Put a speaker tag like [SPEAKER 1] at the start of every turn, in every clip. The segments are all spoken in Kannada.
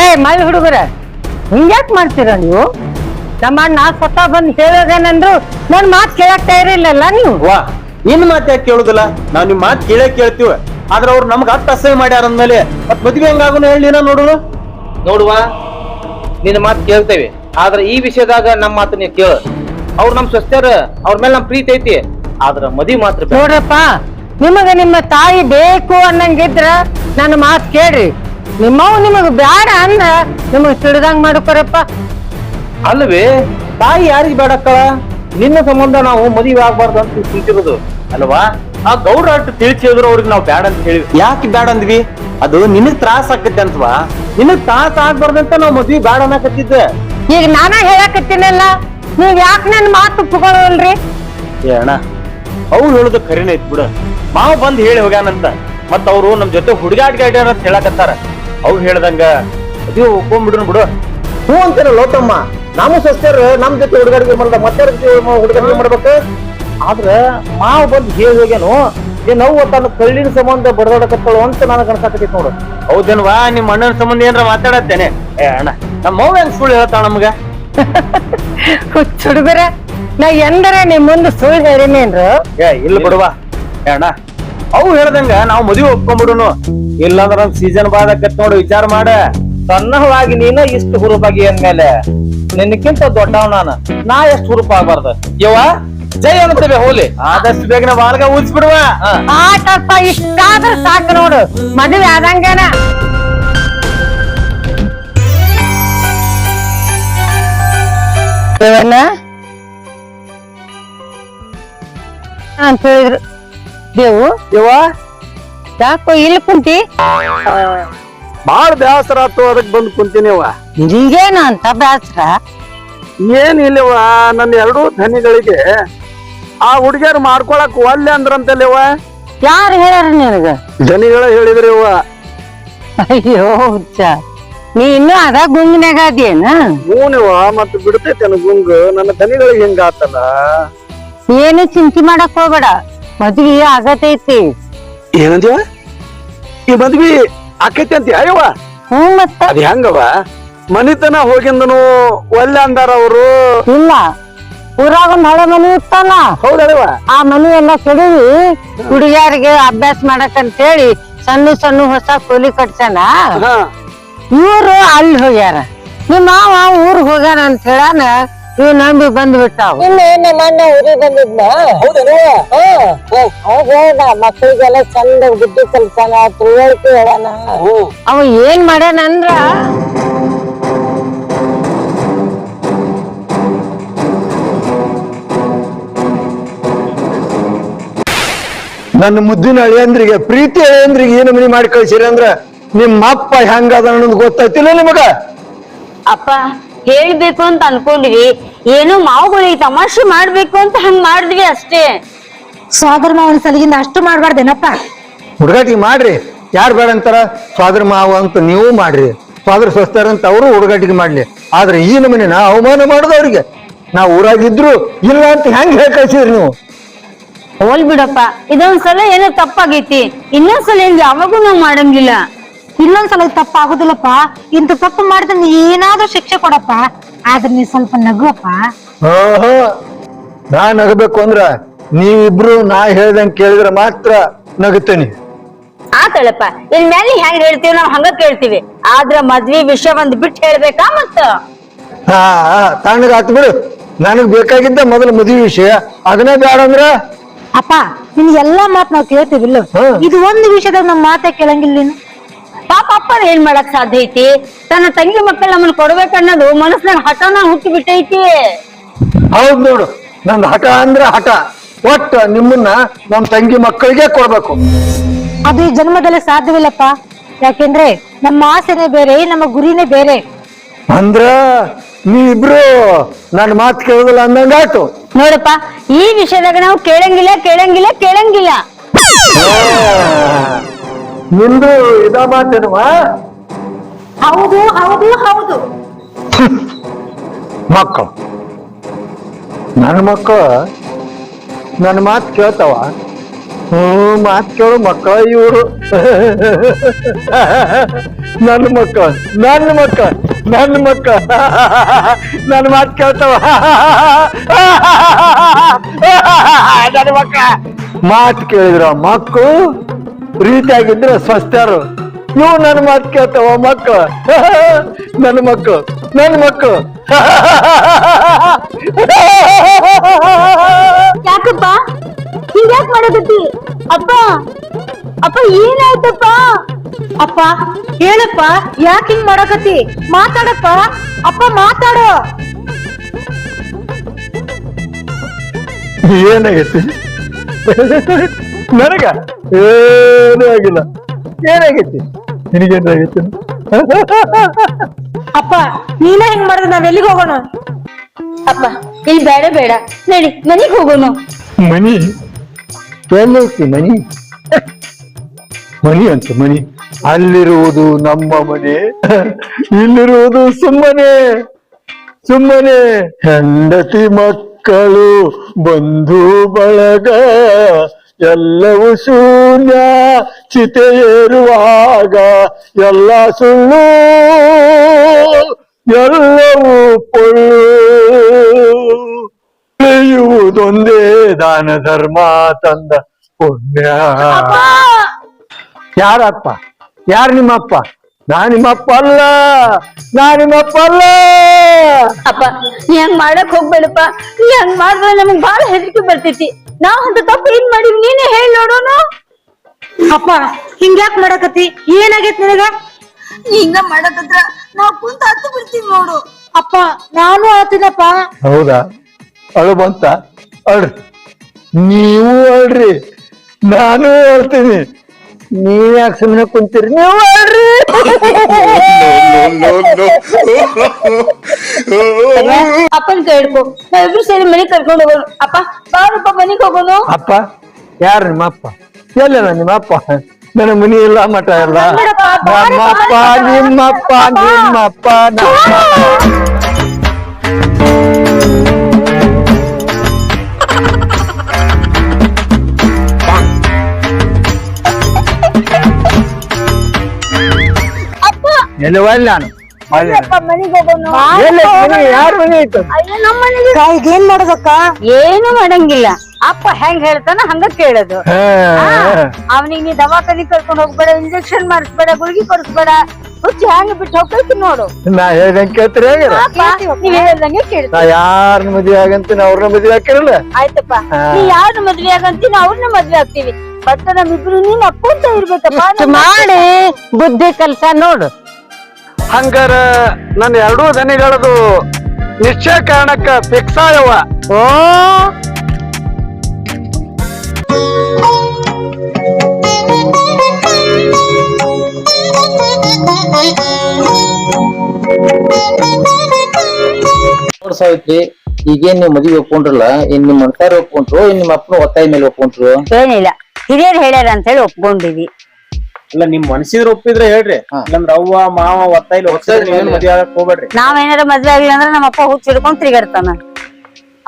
[SPEAKER 1] ಏ, ಮಲ್ ಹುಡುಗರ, ಹಿಂಗ್ಯಾಕ್ ಮಾಡ್ತೀರ ನೀವು? ನಮ್ಮ ಅಣ್ಣ ಸ್ವತಃ ಬಂದು ಹೇಳೋದೇನಂದ್ರು ನನ್ ಮಾತು ಕೇಳಕ್ ತಯಾರಿಲ್ಲಲ್ಲ ನೀವು?
[SPEAKER 2] ವಾ ನಿನ್ ಮಾತ್ ಯಾಕೆ ಕೇಳುದಿಲ್ಲ? ನಾವ್ ನಿಮ್ ಮಾತ್ ಕೇಳೇ ಕೇಳ್ತೀವಿ. ಆದ್ರೆ ಅವ್ರು ನಮ್ಗೆ ಹತ್ತು ಅಸಹ್ಯ ಮಾಡ್ಯಾರ ಅಂದ್ಮೇಲೆ ಮತ್ ಮದ್ವೆ ಹೆಂಗಾಗುನು ಹೇಳಿ ನೋಡುನು?
[SPEAKER 3] ನೋಡುವ ನಿನ್ನ ಮಾತು ಕೇಳ್ತೇವೆ. ಆದ್ರೆ ಈ ವಿಷಯದಾಗ ನಮ್ಮ ಮಾತು ನೀವು ಕೇಳ. ಅವ್ರು ನಮ್ ಸ್ವಸ್ಥರ ಅವ್ರ ಮೇಲೆ ನಮ್ ಪ್ರೀತಿ ಐತಿ. ಆದ್ರ ಮದಿ ಮಾತ್ರ ಬೇಡ.
[SPEAKER 1] ನೋಡ್ರಪ್ಪ ನಿಮಗ ನಿಮ್ಮ ತಾಯಿ ಬೇಕು ಅನ್ನಂಗಿದ್ರ ನನ್ನ ಮಾತು ಕೇಳ್ರಿ. ನಿಮ್ಮವ್ ನಿಮಗ್ ಬ್ಯಾಡ ಅಂದ್ರ ನಿಮಗ್ ತಿಳಿದಂಗ್ ಮಾಡ್ಕೊರಪ್ಪ.
[SPEAKER 3] ಅಲ್ವೇ ತಾಯಿ ಯಾರಿಗೆ ಬೇಡಕ್ಕಳ ನಿನ್ನ ಸಂಬಂಧ ನಾವು ಮದುವೆ ಆಗ್ಬಾರ್ದು ಅಂತ ತಿಳಿಸಿರೋದು
[SPEAKER 2] ಅಲ್ವಾ? ಆ ಗೌಡ್ರ ಅಟ್ಟು ತಿಳಿಸಿದ್ರು ಅವ್ರಿಗೆ ನಾವು ಬ್ಯಾಡ ಅಂತ ಹೇಳಿ ಯಾಕೆ ಬ್ಯಾಡ ಅಂದ್ವಿ? ಅದು ನಿನಗ್ ತ್ರಾಸ ಆಕತಿ ಅಂತವಾ ನಿನಗ್ ತ್ರಾಸ ಆಗ್ಬಾರ್ದಂತ ನಾವ್ ಮದ್ವಿ ಬ್ಯಾಡ ಅನ್ನಕತ್ತಿದ್ದೆ.
[SPEAKER 1] ಈಗ ನಾನ ಹೇಳಕತ್ತಿನಲ್ಲ ನೀವ್ ಯಾಕ ನನ್ ಮಾತು ಒಪ್ಕೊಳ್ಳೋಲ್ರಿ
[SPEAKER 2] ಏ ಅಣ್ಣ ಅವ್ರು ಹೇಳುದು ಖರೇನೆ ಐತ್ ಬಿಡ. ಮಾವ ಬಂದ್ ಹೇಳಿ ಹೋಗ್ಯಾನಂತ. ಮತ್ತ ಅವ್ರು ನಮ್ ಜೊತೆ ಹುಡುಗಾಟ್ ಆಡ್ಯಾರ ಅಂತ ಹೇಳಕತ್ತಾರ. ಅವ್ರು ಹೇಳ್ದಂಗ ಅದೇ ಒಪ್ಕೊಂಡ್ಬಿಡ್ರು ಬಿಡು. ಹ್ಞೂ ಅಂತಾರ ಲೋಟಮ್ಮ ನಾವು ಸ್ವಸ್ಥರು ನಮ್ ಜೊತೆ ಹುಡುಗಾಡಿಗೆ ಮಾಡ್ದ ಮತ್ತೆ ಹುಡುಗಾಡಿಗೆ ಮಾಡ್ಬೇಕು. ಆದ್ರ ಮಾವ ಬಂದ್ ಹೇಳಿ ಹೋಗ್ಯಾನು. ಏ ನಾವು ತನ್ನ ಕಳ್ಳಿನ ಸಂಬಂಧ ಬಡದಾಡಕತ್ತಳು ಅಂತ ನನಗೆ ಅನ್ಸಾಕತ್ತೈತಿ ನೋಡು. ಹೌದೇನ್ವಾ ನಿಮ್ಮ ಅಣ್ಣನ ಸಂಬಂಧ ಏನಾರ ಮಾತಾಡತ್ತೇನೆ? ಏ ಅಣ್ಣ ನಮ್ಮ ಮೌ ಹೆಂಗ್ ಸುಳ್ಳು ಹೇಳ್ತಾಳ ನಮ್ಗ?
[SPEAKER 1] ಹುಚ್ಚುಡುಗರ ನಾ ಎಂದರ ನಿಮ್ ಮುಂದೆ ಸುಳ್ಳು ಹೇಳಿನೇನ್ರು
[SPEAKER 2] ಏ ಇಲ್ಲ ಬಿಡವಾ ಏ ಅಣ್ಣ ಅವು ಹೇಳ್ದಂಗ ನಾವು ಮದುವೆ ಒಪ್ಕೊಂಡ್ಬಿಡುನು ಇಲ್ಲಾಂದ್ರ ನಮ್ ಸೀಸನ್ ಬಾದಕತ್ ನೋಡು ವಿಚಾರ ಮಾಡ.
[SPEAKER 3] ಸಣ್ಣವಾಗಿ ನೀನ ಇಷ್ಟು ಹುರುಪಾಗಿ ಅಂದ್ಮೇಲೆ ನಿನ್ನಕ್ಕಿಂತ ದೊಡ್ಡವ ನಾನು. ನಾ ಎಷ್ಟು ಹುರುಪ ಆಗ್ಬಾರ್ದು ಯವ್ವ ಜೈ ಅನ್ನುತ್ತೇವೆ ಹೋಲಿ.
[SPEAKER 2] ಆದಷ್ಟು ಬೇಗನೆ ಬಾಲ್ಗ ಊದ್ಸ್ಬಿಡುವ.
[SPEAKER 1] ಆಟಪ್ಪ ಇಷ್ಟಾದ್ರ ಸಾಕು ನೋಡು. ಮದುವೆ ಆದಂಗೇನ. ಅಂತ ಹೇಳಿದ್ರು. ದೇವು.
[SPEAKER 2] ದೇವ
[SPEAKER 1] ಯಾಕೋ ಇಲ್ಲಿ ಕುಂತಿ?
[SPEAKER 2] ಬಾಳ ಬ್ಯಾಸರ ಆತು ಅದಕ್ ಬಂದು ಕುಂತೀನಿ ಅವ್ವ
[SPEAKER 1] ಬ್ಯಾಸರ ಅಂತ ಬ್ಯಾಸ್ರ?
[SPEAKER 2] ಏನ್ ಇಲ್ಲವ ನನ್ನ ಎರಡೂ ಧನಿಗಳಿಗೆ ಆ ಹುಡುಗಿಯರು ಮಾಡ್ಕೊಳಕ್ ಒಲ್ಲೆ ಅಂದ್ರಂತಲ್ಲವ
[SPEAKER 1] ಯಾರು ಹೇಳ್ಯಾರ ನಿನಗ?
[SPEAKER 2] ಜನಿಗಳ ಹೇಳಿದ್ರಿ
[SPEAKER 1] ಅಯ್ಯೋ ಹುಚ್ಚ. ನೀ ಇನ್ನೂ ಅದ ಗುಂಗಿನಾಗ ಅದೇನ
[SPEAKER 2] ಹೂನವ ಮತ್ ಬಿಡ್ತೈತೆ ಗುಂಗ್? ನನ್ನ ಧನಿಗಳಿಗೆ ಹಿಂಗಾತಲ್ಲ
[SPEAKER 1] ಏನು ಚಿಂತೆ ಮಾಡಕ್ ಹೋಗ್ಬೇಡ. ಮದ್ವಿ ಆಗತೈತಿ.
[SPEAKER 2] ಏನಂದ್ಯ? ಈ ಮದ್ವಿ ಆಕೈತಿ ಅಂತ ಅಯ್ಯವ
[SPEAKER 1] ಹ್ಮ್ ಮತ್ತ.
[SPEAKER 2] ಅದ್ ಹೆಂಗವ ಮನಿತನ ಹೋಗಿಂದನು ಒಲ್ಲೆ ಅಂದಾರ ಅವರು.
[SPEAKER 1] ಇಲ್ಲ. ಊರಾಗ ಒಂದ್ ಹಳೆ ಮನಿ ಇತ್ತಲ್ಲ?
[SPEAKER 2] ಹೌದಲ್ವ
[SPEAKER 1] ಆ ಮನಿ ಎಲ್ಲ ಕೆಡವಿ ಹುಡುಗಿಯರಿಗೆ ಅಭ್ಯಾಸ ಮಾಡಕ್ ಅಂತ ಹೇಳಿ ಸಣ್ಣ ಸಣ್ಣ ಹೊಸ ಕೂಲಿ ಕಟ್ಸನ ಇವರು ಅಲ್ಲಿ ಹೋಗ್ಯಾರ. ನಿಮ್ಮ ಮಾವ ಊರ್ ಹೋಗ್ಯಾರ ಅಂತ ಹೇಳಾನ ಇವ್ ನಂಬಿ ಬಂದ್ ಬಿಟ್ಟಾವ ಇನ್ನು ನಮ್ಮ ಅಣ್ಣ ಊರಿಗೆ ಬಂದಿದ್ನ? ಅವಾಗ ಹೇಳ್ದ ಮಕ್ಕಳಿಗೆಲ್ಲ ಚಂದ ಬುದ್ಧಿ ಕಲ್ಸಾನ ತಿಳುವಳಿಕೆ ಹೇಳಾನ. ಅವ ಏನ್ ಮಾಡ್ಯಾನ ಅಂದ್ರ
[SPEAKER 4] ನನ್ನ ಮುದ್ದಿನ ಅಳಿಯಂದ್ರಿಗೆ ಪ್ರೀತಿ ಅಳಿಯಂದ್ರಿಗೆ ಏನು ಮನಿ ಮಾಡಿ ಕಳ್ಸಿರಿ ಅಂದ್ರ ನಿಮ್ಮ ಅಪ್ಪ ಹೆಂಗದ ಅನ್ನೋದು ಗೊತ್ತಾಯ್ತಿಲ್ಲ ನಿಮಗ?
[SPEAKER 5] ಅಪ್ಪ ಹೇಳ್ಬೇಕು ಅಂತ ಅನ್ಕೊಂಡ್ವಿ. ಏನೋ ಮಾವುಗಳಿಗೆ ತಮಾಷೆ ಮಾಡ್ಬೇಕು ಅಂತ ಹಂಗ್ ಮಾಡಿದ್ವಿ ಅಷ್ಟೇ.
[SPEAKER 6] ಸೋದರ ಮಾವನ ಸಲಿಗಿಂದ ಅಷ್ಟು ಮಾಡ್ಬಾರ್ದೇನಪ್ಪ?
[SPEAKER 4] ಹುಡುಗಾಟಿಗೆ ಮಾಡ್ರಿ. ಯಾರು ಬೇಡ ಅಂತಾರ? ಸ್ವಾದ್ರ ಮಾವ ಅಂತ ನೀವು ಮಾಡ್ರಿ. ಸ್ವಾದ್ರ ಸ್ವಸ್ಥರ ಅಂತ ಅವರು ಹುಡುಗಾಟಿಗೆ ಮಾಡ್ಲಿ. ಆದ್ರೆ ಈ ನಮನಿನ ಅವಮಾನ ಮಾಡೋದು ಅವ್ರಿಗೆ ನಾವು ಊರಾಗಿದ್ರು ಇಲ್ಲ ಅಂತ ಹೆಂಗ್ ಹೇಳಿ ಕಳ್ಸಿದ್ರಿ ನೀವು?
[SPEAKER 5] ಹೋಲ್ ಬಿಡಪ್ಪ. ಇದೊಂದ್ಸಲ ಏನೋ ತಪ್ಪಾಗೈತಿ. ಇನ್ನೊಂದ್ಸಲ ಏನ್ ಯಾವಾಗೂ ನಾವ್ ಮಾಡಂಗಿಲ್ಲ.
[SPEAKER 6] ಇನ್ನೊಂದ್ಸಲ ತಪ್ಪಾಗುದಿಲ್ಲಪ್ಪ. ತಪ್ಪ ಆಗುದಿಲ್ಲಪ್ಪ ಇಂತ ತಪ್ಪು ಮಾಡಿದ್ರೆ ನೀ ಏನಾದ್ರೂ ಶಿಕ್ಷೆ ಕೊಡಪ್ಪ. ಆದ್ರೆ ನೀ ಸ್ವಲ್ಪ ನಗುವಪ್ಪ.
[SPEAKER 4] ಓಹೋ ನಾ ನಗಬೇಕು ಅಂದ್ರ ನೀವಿಬ್ರು ನಾ ಹೇಳ್ದಂಗ್ ಕೇಳಿದ್ರೆ ಮಾತ್ರ ನಗುತ್ತೇನೆ.
[SPEAKER 5] ಆತಳಪ್ಪ ಇನ್ ಮೇಲೆ ಹೆಂಗ್ ಹೇಳ್ತೀವಿ ನಾವ್ ಹಂಗ ಕೇಳ್ತೀವಿ. ಆದ್ರ ಮದ್ವಿ ವಿಷಯ ಒಂದ್ ಬಿಟ್ಟು ಹೇಳ್ಬೇಕಾ ಮತ್ತ?
[SPEAKER 4] ಹಾ ತಣ್ಣಗ ಆತ್ ಬಿಡು. ನನಗ್ ಬೇಕಾಗಿದ್ದ ಮೊದಲ ಮದುವೆ ವಿಷಯ. ಅದನ್ನೇ ಬೇಡ ಅಂದ್ರ
[SPEAKER 6] ಅಪ್ಪ ನಿನ್ ಎಲ್ಲಾ ಮಾತ್ ನಾವ್ ಕೇಳ್ತೀವಿಲ್ಲ. ಇದು ಒಂದು ವಿಷಯದಾಗ ನಮ್ ಮಾತೇ ಕೇಳಂಗಿಲ್ಲ ನೀನು.
[SPEAKER 5] ಪಾಪ ಅಪ್ಪ ಏನ್ ಮಾಡಕ್ ಸಾಧ್ಯ ಐತಿ? ತನ್ನ ತಂಗಿ ಮಕ್ಕಳು ನಮ್ಮನ್ನ ಕೊಡ್ಬೇಕನ್ನೋದು ಮನಸ್ಸಿನಾಗ ಹಠನ ಹುಟ್ಟಿ ಬಿಟ್ಟೈತಿ.
[SPEAKER 4] ಹೌದ್ ನೋಡು ನಂದ್ ಹಠ ಅಂದ್ರೆ ಹಠ. ಒಟ್ಟ ನಿಮ್ಮನ್ನ ನಮ್ ತಂಗಿ ಮಕ್ಕಳಿಗೆ ಕೊಡ್ಬೇಕು.
[SPEAKER 6] ಅದು ಈ ಜನ್ಮದಲ್ಲಿ ಸಾಧ್ಯವಿಲ್ಲಪ್ಪ. ಯಾಕೆಂದ್ರೆ ನಮ್ಮ ಆಸೆನೆ ಬೇರೆ ನಮ್ಮ ಗುರಿನೇ ಬೇರೆ.
[SPEAKER 4] ಅಂದ್ರ ನೀವಿಬ್ರು ನನ್ ಮಾತು ಕೇಳುದಿಲ್ಲ ಅಂದಂಗಾಯ್ತು
[SPEAKER 5] ನೋಡಪ್ಪ ಈ ವಿಷಯದಾಗ ನಾವು ಕೇಳಂಗಿಲ್ಲ ಕೇಳಂಗಿಲ್ಲ ಕೇಳಂಗಿಲ್ಲ.
[SPEAKER 4] ನಿಂದು ಇದ ಮಾತೇನುವ?
[SPEAKER 6] ಹೌದು ಹೌದು ಹೌದು.
[SPEAKER 4] ಮಕ್ಕಳು. ನನ್ನ ಮಕ್ಕಳು ನನ್ನ ಮಾತು ಕೇಳ್ತಾವ. ಹ್ಞೂ, ಮಾತು ಕೇಳು ಮಕ್ಕಳ ಇವರು. ನನ್ನ ಮಕ್ಕಳು ನನ್ನ ಮಕ್ಕಳ ನನ್ನ ಮಕ್ಕಳ ನನ್ನ ಮಾತು ಕೇಳ್ತಾವ. ನನ್ನ ಮಕ್ಕಳ ಮಾತು ಕೇಳಿದ್ರ ಮಕ್ಕಳು ಪ್ರೀತಿಯಾಗಿದ್ರೆ ಸ್ವಸ್ಥರು. ಇವು ನನ್ನ ಮಾತು ಕೇಳ್ತಾವ ಮಕ್ಕಳು ನನ್ನ ಮಕ್ಕಳು ನನ್ನ ಮಕ್ಕಳು
[SPEAKER 5] ಯಾಕಪ್ಪ? ಹಿಂಗ್ಯಾಕ್ ಮಾಡಕತ್ತಿ ಅಪ್ಪ ಅಪ್ಪ ಏನಾಯ್ತಪ್ಪ?
[SPEAKER 6] ಅಪ್ಪ ಹೇಳಪ್ಪ ಯಾಕೆ ಹಿಂಗ್ ಮಾಡಕತ್ತಿ? ಮಾತಾಡಪ್ಪ. ಅಪ್ಪ ಮಾತಾಡು.
[SPEAKER 4] ಏನಾಗೈತಿ? ನನಗ? ಏನೂ ಆಗಿಲ್ಲ. ಏನಾಗೈತಿ? ನಿನಗೇನಾಗೈತಿ?
[SPEAKER 6] ಅಪ್ಪ ನೀನ ಹೆಂಗ್ ಮಾಡಿದ್ರೆ ನಾವ್ ಎಲ್ಲಿಗೆ ಹೋಗೋಣ?
[SPEAKER 5] ಅಪ್ಪ ಇಲ್ಲಿ ಬೇಡ ಬೇಡ. ನಡಿ ಮನೆಗೆ ಹೋಗೋಣ.
[SPEAKER 4] ಮನಿ? ಎಲ್ಲೈತಿ ಮನಿ ಮನಿ ಅಂತ ಮನಿ ಅಲ್ಲಿರುವುದು ನಮ್ಮ ಮನೆ. ಇಲ್ಲಿರುವುದು ಸುಮ್ಮನೆ. ಸುಮ್ಮನೆ. ಹೆಂಡತಿ ಮಕ್ಕಳು, ಬಂಧು ಬಳಗ, ಎಲ್ಲವೂ ಶೂನ್ಯ. ಚಿತೆ ಏರುವಾಗ ಎಲ್ಲ ಸುಳ್ಳು. ಎಲ್ಲವೂ ಪೊಳ್ಳು. ಉಳಿಯುವುದೊಂದೇ ದಾನ ಧರ್ಮ ತಂದ ಪುಣ್ಯ. ಯಾರಪ್ಪ? ಯಾರು ನಿಮ್ಮಪ್ಪ? ನಾ ನಿಮ್ಮಪ್ಪ ಅಲ್ಲ. ನಾ ನಿಮ್ಮಪ್ಪ ಅಲ್ಲ.
[SPEAKER 5] ಅಪ್ಪ ನೀ ಹಂಗ್ ಮಾಡಕ್ ಹೋಗ್ಬೇಡಪ್ಪ. ನೀ ಹಂಗ್ ಮಾಡಿದ್ರೆ ನಮಗ್ ಬಾಳ ಹೆದರಿಕೆ ಬರ್ತೈತಿ. ನಾವ್ ಅಂತ ತಪ್ಪು ಏನ್ ಮಾಡಿವಿ ನೀನೇ ಹೇಳಿ ನೋಡೋನು.
[SPEAKER 6] ಅಪ್ಪ ಹಿಂಗ್ಯಾಕ್ ಮಾಡಕತ್ತಿ? ಏನಾಗೈತ್ ನಿನಗ?
[SPEAKER 5] ಹಿಂಗ ಮಾಡಕತ್ರ ನಾವ್ ಕುಂತ ಹತ್ತು ಬಿಡ್ತೀವಿ ನೋಡು.
[SPEAKER 6] ಅಪ್ಪ ನಾನು ಆತಿನಪ್ಪ.
[SPEAKER 4] ಹೌದಾ? ಅಳು ಬಂತ. ಅಳ್ರಿ. ನೀವು ಹೇಳ್ರಿ. ನಾನು ಹೇಳ್ತೀನಿ. ನೀವ್ ಯಾಕೆ ಸುಮ್ಮನೆ ಕುಂತೀರಿ? ನೀವು ಹೇಳ್ರಿ.
[SPEAKER 5] ಅಪ್ಪನ್ ಕೈ ಹಿಡ್ಕೊ ನಾವಿಬ್ರು ಸೇರಿ ಮನೆಗ್ ಕರ್ಕೊಂಡು ಹೋಗೋಣ ಅಪ್ಪ ಬಾರಪ್ಪ ಮನೆಗ್ ಹೋಗೋಣ
[SPEAKER 4] ಅಪ್ಪ ಯಾರು ನಿಮ್ಮ ನಿಮ್ಮಪ್ಪ? ಎಲ್ಲ ನಿಮ್ಮಪ್ಪ? ನನ್ನ ಮನಿ ಇಲ್ಲ ಮಠ ಇಲ್ಲ ನಮ್ಮಪ್ಪ ನಿಮ್ಮಪ್ಪ ನಿಮ್ಮಪ್ಪ ನಮ್ಮ ನಾನು? ಯಾರ ಮನೆ
[SPEAKER 6] ಏನ್ ಮಾಡೋದಕ್ಕ?
[SPEAKER 5] ಏನು ಮಾಡಂಗಿಲ್ಲ. ಅಪ್ಪ ಹೆಂಗ್ ಹೇಳ್ತಾನ ಹಂಗ ಕೇಳೋದು. ಅವನಿಗೆ ನೀ ದವಾಖಾನಿ ಕರ್ಕೊಂಡು ಹೋಗ್ಬೇಡ ಇಂಜೆಕ್ಷನ್ ಮಾಡಿಸ್ಬೇಡ ಗುಳಿಗೆ ಕೊಡಿಸ್ಬೇಡ. ಹುಚ್ಚಿ ಹೆಂಗ್ ಬಿಟ್ಟು ಹೋಗ್ತೈತಿ ನೋಡು.
[SPEAKER 4] ನಾ ಹೇಳ್ದಂಗೆ ಕೇಳ್ತೀರಿ
[SPEAKER 5] ನೀವ್ ಹೇಳ್ದಂಗೆ
[SPEAKER 4] ನಾ ಯಾರನ್ನ ಮದ್ವೆ ಆಗಂತೀನಿ ಅವ್ರನ್ನ ಮದ್ವೆ ಹಾಕಿರಲ್ಲ?
[SPEAKER 5] ಆಯ್ತಪ್ಪ. ನೀ ಯಾರು ಮದ್ವೆ ಆಗಂತೀನಿ ಅವ್ರನ್ನ ಮದ್ವೆ ಆಗ್ತೀವಿ ಬಟ್ ನಮ್ಮಿಬ್ರು ನೀನ್ ಅಪ್ಪಂತ ಇರ್ಬೇಕಪ್ಪ.
[SPEAKER 1] ಮಾಡಿ ಬುದ್ಧಿ ಕೆಲ್ಸ ನೋಡು.
[SPEAKER 4] ಹಂಗಾರ ನನ್ನ ಎರಡೂ ದನಿಗಳದು ನಿಶ್ಚಯ ಕಾರಣಕ್ಕ ಫಿಕ್ಸ್ ಆಯವ
[SPEAKER 1] ಓ!
[SPEAKER 3] ಸಾವಿತ್ರಿ ಈಗೇನ್ ನೀವು ಮದುವೆ ಒಪ್ಕೊಂಡ್ರಲ್ಲ ಏನ್ ನಿಮ್ ಮನ್ಸಾರ ಒಪ್ಕೊಂಡ್ರು ಏನ್ ನಿಮ್ಮ ಅಪ್ಪನ ಒತ್ತಾಯ ಮೇಲೆ ಒಪ್ಕೊಂಡ್ರು?
[SPEAKER 5] ಏನಿಲ್ಲ ಹಿರಿಯರ್ ಹೇಳ್ಯಾರ ಅಂತ ಹೇಳಿ ಒಪ್ಕೊಂಡಿವಿ
[SPEAKER 2] ಇಲ್ಲ ನಿಮ್ ಮನ್ಸಿದ್ರ ಒಪ್ಪಿದ್ರೆ ಹೇಳ್ರಿ. ಇಲ್ಲಂದ್ರ ಅವ್ವ ಮಾವ ಒತ್ತಾಯ ಇಲ್ಲ ಮದ್ವೆ ಆಗಕ್ ಹೋಗ್ಬೇಡ್ರಿ.
[SPEAKER 5] ನಾವೇನಾರ ಮದ್ವೆ ಆಗ್ಲಿ ಅಂದ್ರೆ ನಮ್ಮ ಅಪ್ಪ ಹುಚ್ಚ ಹಿಡ್ಕೊಂಡ್ ತಿರುಗಾಡ್ತಾನ.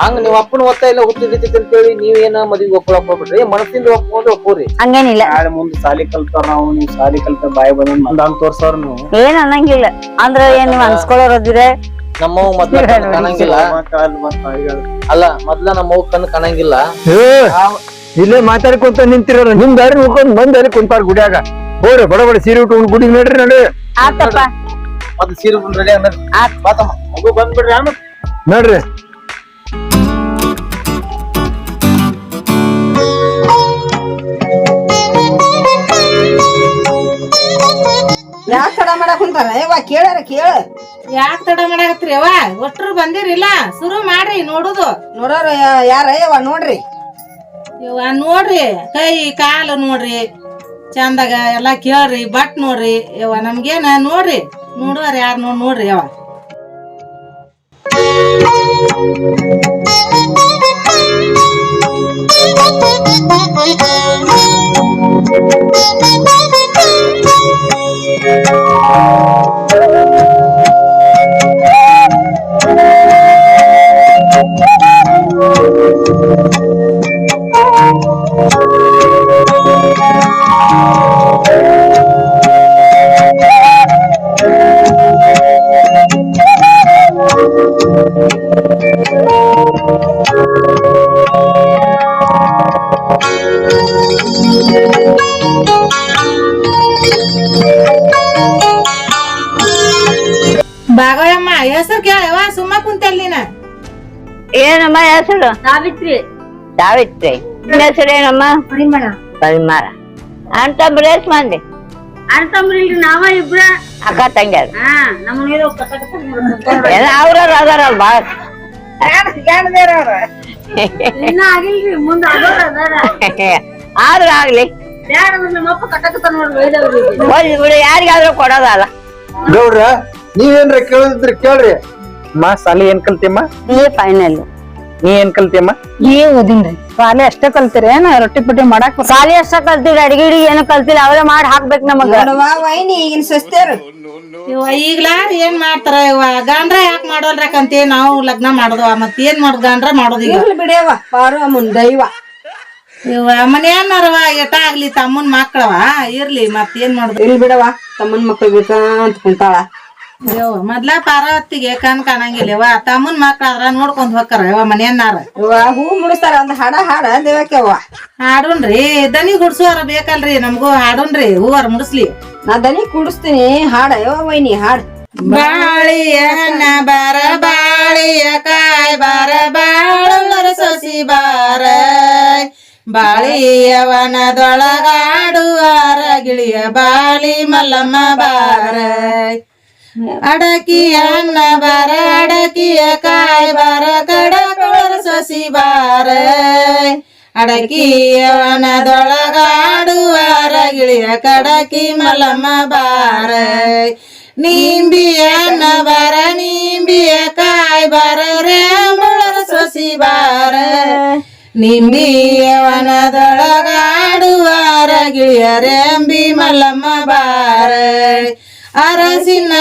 [SPEAKER 3] ಹಂಗ ನೀವ್ ಅಪ್ಪನ ಒತ್ತಾಯ ಇಲ್ಲ ಹುಟ್ಟಿರ್ತೈತಿ ಅಂತ ಹೇಳಿ ನೀವೇನ ಮದ್ವಿಗೆ ಒಪ್ಕೊಳಕ್ ಹೋಗ್ಬಿಡ್ರಿ. ಮನಸ್ಸಿಂದ ಒಪ್ಕೊಂಡ್ರೆ ಒಪ್ಪೋರಿ
[SPEAKER 5] ಹಂಗೇನಿಲ್ಲ.
[SPEAKER 2] ನಾಳೆ ಮುಂದೆ ಸಾಲಿ ಕಲ್ತಾರ ನಾವು ನೀವ್ ಸಾಲಿ ಕಲ್ತ ಬಾಯಿ ಬಂದ್ ಹಂಗ ತೋರ್ಸವ್ರ ನೀವು.
[SPEAKER 5] ಏನ್ ಅನ್ನಂಗಿಲ್ಲ. ಅಂದ್ರ ಏನ್ ನೀವ್ ಅನ್ಸ್ಕೊಳ್ಳೋರದಿರೆ
[SPEAKER 3] ನಮ್ಮವ್ ಮೊದ್ಲ ಕಣ್ ಕಾಣಂಗಿಲ್ಲ. ಅಲ್ಲ ಮೊದ್ಲ ನಮ್ಮವ್ ಕಣ್ ಕಾಣಂಗಿಲ್ಲ.
[SPEAKER 4] ಇಲ್ಲೇ ಮಾತಾಡ್ಕೊಂತ ನಿಂತಿರೋ ನಿಮ್ ದಾರಿ ನೋಡ್ಕೊಂಡ್ ಬಂದ್ ಅಲ್ಲಿ ಕುಂತಾರ ಗುಡಿಯಾಗ? ಹೋಗ್ರಿ ಬಡ ಬಡ ಸೀರೆ ಉಟ್ಕೊಂಡು ಗುಡಿಗೆ ನಡ್ರಿ ನೋಡಿ
[SPEAKER 5] ಆತಪ್ಪ.
[SPEAKER 3] ಮತ್ತೆ ಸೀರೆ ರೆಡಿ
[SPEAKER 5] ಆತ್.
[SPEAKER 3] ಬಾತಮ್ಮ.
[SPEAKER 2] ಮಗು ಬಂದ್ಬಿಡ್ರಿ ಆಮೇಲೆ.
[SPEAKER 4] ನಡ್ರಿ.
[SPEAKER 7] ಯಾಕೆ ತಡ ಮಾಡಕ್ ಕುಂತಾರ? ಯವ್ವ ಕೇಳಾರ ಕೇಳ.
[SPEAKER 8] ಯಾಕ್ ತಡ ಮಾಡಾಕತ್ರಿ ಅವ್ವ ಒಟ್ರು ಬಂದಿರಿಲ್ಲ. ಶುರು ಮಾಡ್ರಿ ನೋಡುದು.
[SPEAKER 7] ನೋಡೋರ ಯಾರ ಯವ್ವ ನೋಡ್ರಿ.
[SPEAKER 8] ಇವ ನೋಡ್ರಿ. ಕೈ ಕಾಲು ನೋಡ್ರಿ. ಚಂದಾಗ ಎಲ್ಲ ಕೇಳ್ರಿ ಬಟ್ ನೋಡ್ರಿ ಯವ್ವ ನಮ್ಗೇನ ನೋಡ್ರಿ ನೋಡುವಾರ ಯಾರು ನೋಡ್ ನೋಡ್ರಿ ಯವ್ವ. ಭಾಗವಯಮ್ಮ ಹೆಸರು
[SPEAKER 6] ಸಾವಿತ್ರಿ.
[SPEAKER 5] ಸಾವಿತ್ರಿ. ನಿನ್ನ ಹೆಸರು ಏನಮ್ಮ?
[SPEAKER 6] ಪರಿಮಳ.
[SPEAKER 5] ಪರಿಮಾರ ಅಂತ ಬ್ರೇಸ್ ಮಂದಿ?
[SPEAKER 6] ಅಣ್ತಂಬ್ರಿಲ್ರಿ ನಾವ ಇಬ್ರ.
[SPEAKER 5] ಅಕ್ಕ ತಂಗ್ಯಾರ.
[SPEAKER 6] ಹಾ ನಮ್ಮನೇರು
[SPEAKER 5] ಎಲ್ಲ ಅವ್ರ ಅದಾರ ಬಾಳ. ಆದ್ರ ಆಗ್ಲಿ. ಯಾರಿಗಾದ್ರೂ ಕೊಡೋದಲ್ಲ.
[SPEAKER 4] ಗೌಡ್ರ ನೀವೇನ್ರ ಕೇಳಿದ್ರಿ ಕೇಳ್ರಿ.
[SPEAKER 2] ಮಾ ಸಾಲಿ ಏನ್ ಕಲ್ತಿಯಮ್ಮ
[SPEAKER 5] ಈ ಫೈನಲ್
[SPEAKER 2] ನೀ ಏನ್ ಕಲ್ತಿಯಮ್ಮ?
[SPEAKER 1] ಏ ಓದಿನ್ರಿ? ಶಾಲೆ ಅಷ್ಟೇ ಕಲ್ತಿರೇನ ರೊಟ್ಟಿ ಪಟ್ಟಿ ಮಾಡಾಕ್
[SPEAKER 5] ಶಾಲೆ ಅಷ್ಟೇ ಕಲ್ತಿಲ್ಲ ಅಡಿಗೆ ಗಿಡಿಗೆ ಏನು ಕಲ್ತಿಲ್ಲ ಅವರೇ ಮಾಡಿ ಹಾಕ್ಬೇಕು ನಮಗ.
[SPEAKER 7] ನೋಡವ್ವ ವೈನಿ ಈಗಿನ ಸಸ್ತೇರ
[SPEAKER 8] ಇವ ಈಗ್ಲಾ ಏನ್ ಮಾಡ್ತಾರ ಇವ ಗಂಡ್ರ ಯಾಕೆ ಮಾಡೋಲ್ರಕಂತೆ ನಾವು ಲಗ್ನ ಮಾಡೋದು ಮತ್ ಏನ್ ಮಾಡುದು ಗಾಂಡ್ರ ಮಾಡೋದು ಈಗ.
[SPEAKER 7] ಇರ್ಲಿ ಪಾರು ಅಮ್ಮನ್ ದೈವ.
[SPEAKER 8] ಇವ ಮನೆಯನ್ನರವ ಎಟ ಆಗ್ಲಿ ತಮ್ಮನ್ ಮಕ್ಕಳವ ಇರ್ಲಿ ಮತ್ ಏನ್ ಮಾಡುದು?
[SPEAKER 7] ಇಲ್ಲಿ ಬಿಡವ್ವ ತಮ್ಮನ್ ಮಕ್ಳು ಬೇಕಾ ಅಂತ ಕುಂತಾಳ.
[SPEAKER 8] ಯವ್ವ ಮೊದ್ಲ ಪಾರ್ವತಿಗೆ ಕಣ್ ಕಾಣಂಗಿಲ್ಲ. ಯವ್ವ ತಮ್ಮನ್ ಮಕ್ಳಾದ್ರ ನೋಡ್ಕೊಂಡ್ ಹೋಗ್ತಾರ ಯವ್ವ ಮನೆಯನ್ನಾರ.
[SPEAKER 7] ಇವ ಹೂ ಮುಡಿಸ್ತಾರ ಒಂದ್ ಹಾಡ ಹಾಡ ದೇವಕ್ಕೆವ್ವ
[SPEAKER 8] ಹಾಡುನ್ರಿ ದನಿ ಗುಡ್ಸುವಾರ ಬೇಕಲ್ರಿ ನಮಗೂ ಹಾಡುನ್ರಿ ಹೂವಾರ ಮುಡಿಸ್ಲಿ.
[SPEAKER 7] ನಾ ದನಿ ಕುಡಿಸ್ತೀನಿ ಹಾಡ ಯವ್ವ ವೈನಿ ಹಾಡ್.
[SPEAKER 8] ಬಾಳಿಯ ಹಣ್ಣ ಬಾರ ಬಾಳಿಯ ಕಾಯ್ ಬಾರ ಬಾಳ ಸೊಸಿ ಬಾರ. ಬಾಳಿಯವನದೊಳಗಾಡುವಾರ ಗಿಳಿಯ ಬಾಳಿ ಮಲ್ಲಮ್ಮ ಬಾರ. ಅಡಕಿಯ ಅನ್ನ ಬಾರ ಅಡಕಿಯ ಕಾಯ್ ಬಾರ ಕಡಕೊಳರ ಸೊಸಿ ಬಾರ ಅಡಕಿಯವನದೊಳಗಾಡುವಾರ ಗಿಳಿಯ ಕಡಕಿ ಮಲ್ಲಮ್ಮ ಬಾರ ನಿಂಬಿಯ ಅನ್ನ ಬಾರ ನಿಂಬಿಯ ಕಾಯ್ ಬಾರ ರೇಂಬಳರ ಸೊಸಿ ಬಾರ ನಿಂಬಿಯವನದೊಳಗಾಡುವಾರ ಗಿಳಿಯ ರೇಂಬಿ ಮಲ್ಲಮ್ಮ ಬಾರ ಅರಸಿನ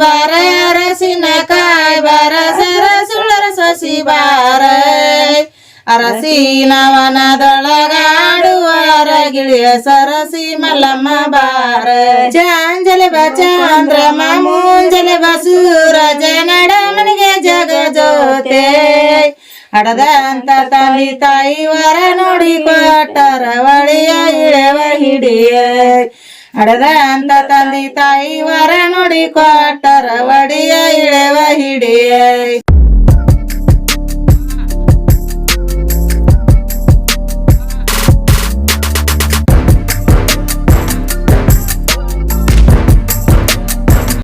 [SPEAKER 8] ಬಾರ ಅರಸಿನ ಕಾಯ್ ಬಾರ ಸರಸುಳರ ಸಸಿ ಬಾರ. ಅರಸಿನವನದೊಳಗಾಡುವಾರ ಗಿಳಿಯ ಸರಸಿ ಮಲ್ಲಮ್ಮ ಬಾರ. ಚಾಂಜಲೆ ಬಚಾಂದ್ರಮ ಮುಂಜಲೆ ಬಸೂರ ಜನಡ ಮನೆಗೆ ಜಗ ಜೋತೆ ಹಡದಂತ ತಂದೆ ತಾಯಿ ವರ ನೋಡಿ ಕೊಟ್ಟರ ಒಳಿಯ ಇಳೆವ ಹಿಡಿಯ. ಹಡದಂತ ತಂದಿ ತಾಯಿ ವರ ನೋಡಿ ಕೊಟ್ಟರ ಒಡಿಯ ಇಳೆವ ಹಿಡಿಯ.